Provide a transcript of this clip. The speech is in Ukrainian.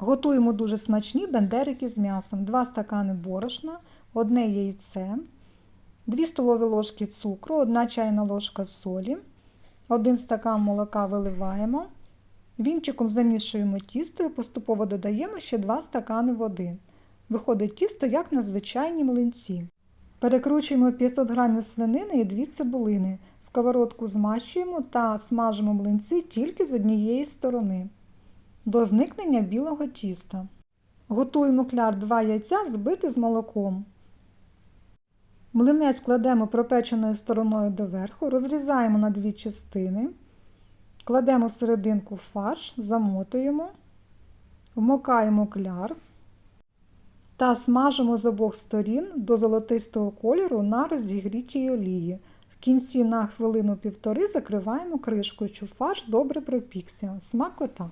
Готуємо дуже смачні бендерики з м'ясом. 2 стакани борошна, одне яйце, 2 столові ложки цукру, 1 чайна ложка солі, 1 стакан молока виливаємо. Вінчиком замішуємо тісто і поступово додаємо ще 2 стакани води. Виходить тісто як на звичайні млинці. Перекручуємо 500 г свинини і 2 цибулини. Сковородку змащуємо та смажимо млинці тільки з однієї сторони до зникнення білого тіста. Готуємо кляр 2 яйця взбити з молоком. Млинець кладемо пропеченою стороною доверху, розрізаємо на дві частини, кладемо в серединку фарш, замотуємо, вмокаємо кляр та смажимо з обох сторін до золотистого кольору на розігрітій олії. В кінці на хвилину-півтори закриваємо кришкою, щоб фарш добре пропікся. Смакота!